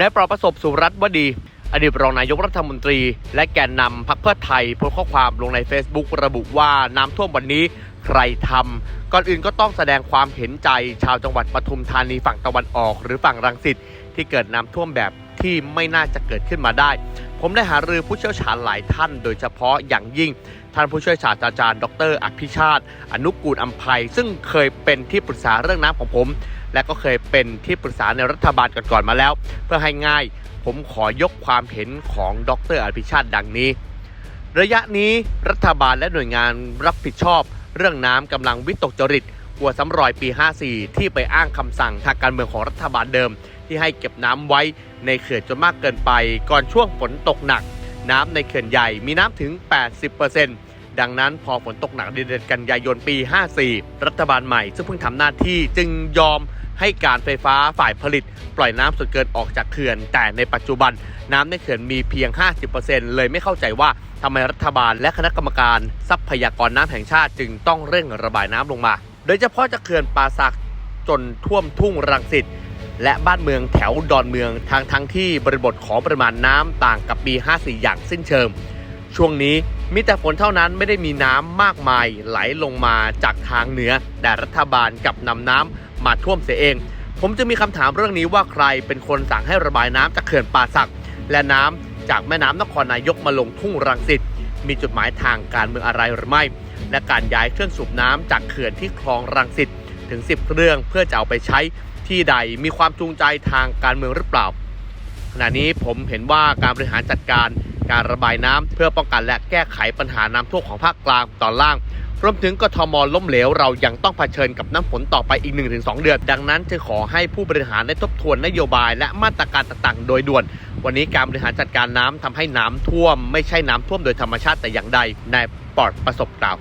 นายปลอประสบสุรัตน์วดี อดีตรองนายกรัฐมนตรี และแกนนำพรรคเพื่อไทยโพสต์ข้อความลงใน Facebook ระบุว่าน้ำท่วมวันนี้ใครทำก่อนอื่นก็ต้องแสดงความเห็นใจชาวจังหวัดปทุมธานีฝั่งตะวันออก หรือฝั่งรังสิตที่เกิดน้ำท่วมแบบที่ไม่น่าจะเกิดขึ้นมาได้ ผมได้หารือผู้เชี่ยวชาญหลายท่าน โดยเฉพาะอย่างยิ่ง ท่านผู้ช่วยศาสตราจารย์ ดร อภิชาติ อนุกูลอัมภัย ซึ่งเคยเป็นที่ปรึกษาเรื่องน้ำของผม และก็เคยเป็นที่ปรึกษาในรัฐบาลก่อนๆมาแล้ว เพื่อให้ง่าย ผมขอยกความเห็นของดร อภิชาติดังนี้ ระยะนี้รัฐบาลและหน่วยงานรับผิดชอบ เรื่องน้ำกำลังวิตกจริตกลัวซ้ำรอยปี 54 ที่ไปอ้างคำสั่งทางการเมืองของรัฐบาลเดิม ที่ให้เก็บน้ำไว้ในเขื่อนจนมากเกินไป ก่อนช่วงฝนตกหนัก น้ำในเขื่อนใหญ่มีน้ำถึง 80%ดังนั้นพอฝนตกหนักเดือนกันยายนปี 54 รัฐบาลใหม่ ซึ่งเพิ่งทำหน้าที่จึงยอมให้การไฟฟ้าฝ่ายผลิต ปล่อยน้ำส่วนเกินออกจากเขื่อน แต่ในปัจจุบันน้ำในเขื่อนมีเพียง 50%เลยไม่เข้าใจว่าทำไมรัฐบาลและคณะกรรมการ ทรัพยากรน้ำแห่งชาติจึงต้องเร่งระบายน้ำลงมา โดยเฉพาะจากเขื่อนป่าสักจนท่วมทุ่งรังสิต และบ้านเมืองแถวดอนเมืองทางทั้งที่บริบทของปริมาณน้ำต่างกับปี 54 อย่างสิ้นเชิง ช่วงนี้มีแต่ฝนเท่านั้นไม่ได้มีน้ำมากมายไหลลงมาจากทางเหนือ แต่รัฐบาลกับนำน้ำมาท่วมเสียเอง ผมจะมีคำถามเรื่องนี้ว่าใครเป็นคนสั่งให้ระบายน้ำจากเขื่อนป่าสัก และน้ำจากแม่น้ำนครนายกมาลงทุ่งรังสิตมีจุดหมายทางการเมืองอะไรหรือไม่ และการย้ายเครื่องสูบน้ำจากเขื่อนที่คลองรังสิตถึง 10 เครื่องเพื่อจะเอาไปใช้ ที่ใดมีความจูงใจทางการเมืองหรือเปล่า ขณะนี้ผมเห็นว่าการบริหารจัดการการระบายน้ำเพื่อป้องกันและแก้ไขปัญหาน้ำท่วมของภาคกลางตอนล่างรวมถึงกทมล้มเหลวเรายังต้องเผชิญกับน้ำฝนต่อไปอีก 1-2 เดือน ดังนั้นจึงขอให้ผู้บริหารได้ทบทวนนโยบายและมาตรการต่างๆ โดยด่วน วันนี้การบริหารจัดการน้ำทำให้น้ำท่วม ไม่ใช่น้ำท่วมโดยธรรมชาติแต่อย่างใดนายปลอดประสบกล่าว